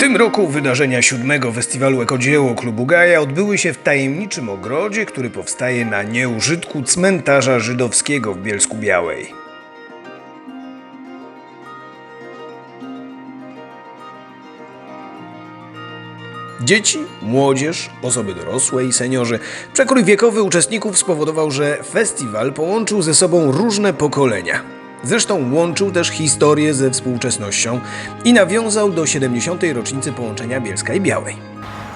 tym roku wydarzenia siódmego festiwalu Ekodzieło Klubu Gaja odbyły się w tajemniczym ogrodzie, który powstaje na nieużytku cmentarza żydowskiego w Bielsku Białej. Dzieci, młodzież, osoby dorosłe i seniorzy. Przekrój wiekowy uczestników spowodował, że festiwal połączył ze sobą różne pokolenia. Zresztą łączył też historię ze współczesnością i nawiązał do 70. rocznicy połączenia Bielska i Białej.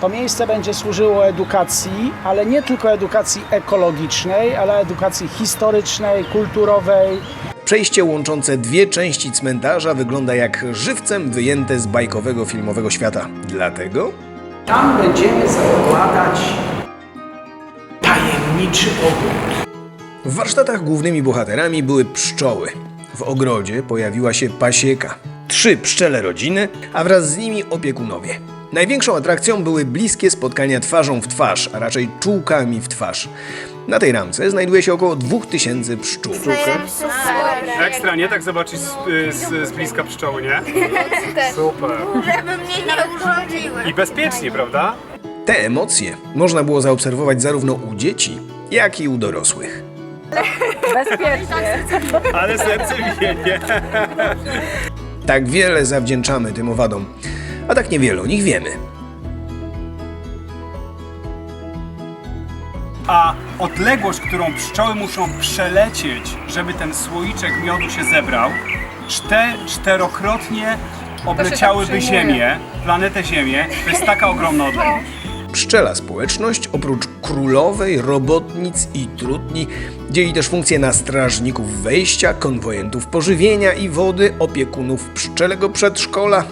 To miejsce będzie służyło edukacji, ale nie tylko edukacji ekologicznej, ale edukacji historycznej, kulturowej. Przejście łączące dwie części cmentarza wygląda jak żywcem wyjęte z bajkowego filmowego świata. Dlatego Tam będziemy zakładać tajemniczy ogród. W warsztatach głównymi bohaterami były pszczoły. W ogrodzie pojawiła się pasieka. Trzy pszczele rodziny, a wraz z nimi opiekunowie. Największą atrakcją były bliskie spotkania twarzą w twarz, a raczej czułkami w twarz. Na tej ramce znajduje się około 2000 pszczół. Ekstra, nie? Tak zobaczyć z, z, z bliska pszczoły, nie? Super. Żeby mnie nie urządziły. I bezpiecznie, prawda? Te emocje można było zaobserwować zarówno u dzieci, jak i u dorosłych. Ale serce nie? Tak wiele zawdzięczamy tym owadom, a tak niewiele o nich wiemy. A odległość, którą pszczoły muszą przelecieć, żeby ten słoiczek miodu się zebrał, czte, czterokrotnie obleciałyby Ziemię, planetę Ziemię. To jest taka ogromna odległość. Pszczela społeczność, oprócz królowej, robotnic i trutni, dzieli też funkcje na strażników wejścia, konwojentów pożywienia i wody, opiekunów pszczelego przedszkola.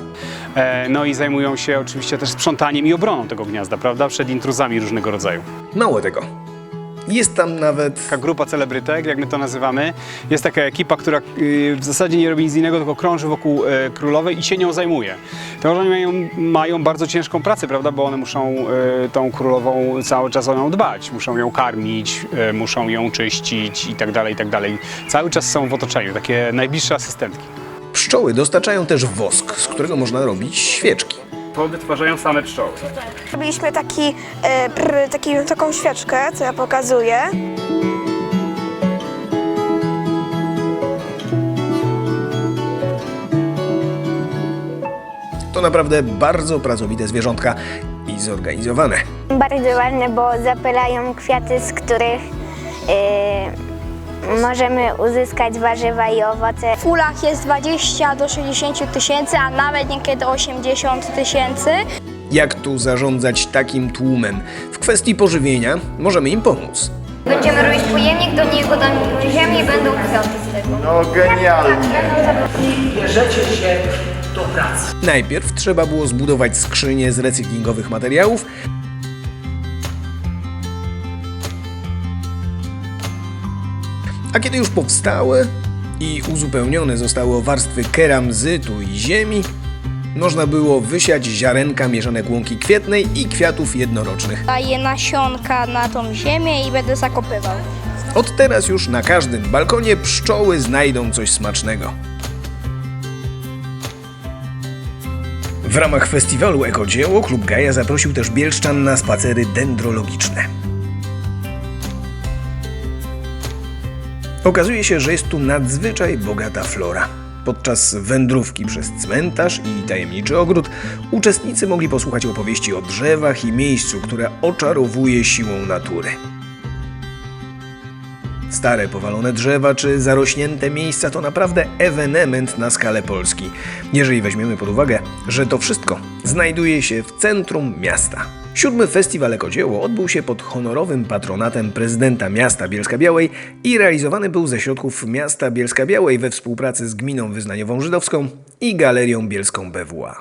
E, no i zajmują się oczywiście też sprzątaniem i obroną tego gniazda, prawda? Przed intruzami różnego rodzaju. Mało tego. Jest tam nawet Taka grupa celebrytek, jak my to nazywamy. Jest taka ekipa, która y, w zasadzie nie robi nic innego, tylko krąży wokół e, królowej i się nią zajmuje. To oni mają, mają bardzo ciężką pracę, prawda? Bo one muszą e, tą królową cały czas o nią dbać. Muszą ją karmić, e, muszą ją czyścić i tak dalej, i tak dalej. Cały czas są w otoczeniu, takie najbliższe asystentki. pszczoły dostarczają też wosk, z którego można robić świeczki. To wytwarzają same pszczoły. Robiliśmy taki, e, pr, taki, taką świeczkę, co ja pokazuję. To naprawdę bardzo pracowite zwierzątka i zorganizowane. Bardzo ładne, bo zapylają kwiaty, z których y, możemy uzyskać warzywa i owoce. W ulach jest 20 do 60 tysięcy, a nawet niekiedy 80 tysięcy. Jak tu zarządzać takim tłumem? W kwestii pożywienia możemy im pomóc. Będziemy robić pojemnik, do niego damy ziemię i będą kwiaty z tego. No genialnie. Bierzecie się do pracy. Najpierw trzeba było zbudować skrzynię z recyklingowych materiałów, a kiedy już powstały i uzupełnione zostały o warstwy keramzytu i ziemi, można było wysiać ziarenka mieszanek łąki kwietnej i kwiatów jednorocznych. Daję nasionka na tą ziemię i będę zakopywał. Od teraz już na każdym balkonie pszczoły znajdą coś smacznego. W ramach festiwalu Ekodzieło Klub Gaja zaprosił też Bielszczan na spacery dendrologiczne. Okazuje się, że jest tu nadzwyczaj bogata flora. Podczas wędrówki przez cmentarz i tajemniczy ogród uczestnicy mogli posłuchać opowieści o drzewach i miejscu, które oczarowuje siłą natury. Stare powalone drzewa czy zarośnięte miejsca to naprawdę ewenement na skalę Polski. Jeżeli weźmiemy pod uwagę, że to wszystko znajduje się w centrum miasta. Siódmy Festiwal Ekodzieło odbył się pod honorowym patronatem prezydenta miasta Bielska-Białej i realizowany był ze środków miasta Bielska-Białej we współpracy z Gminą Wyznaniową Żydowską i Galerią Bielską BWA.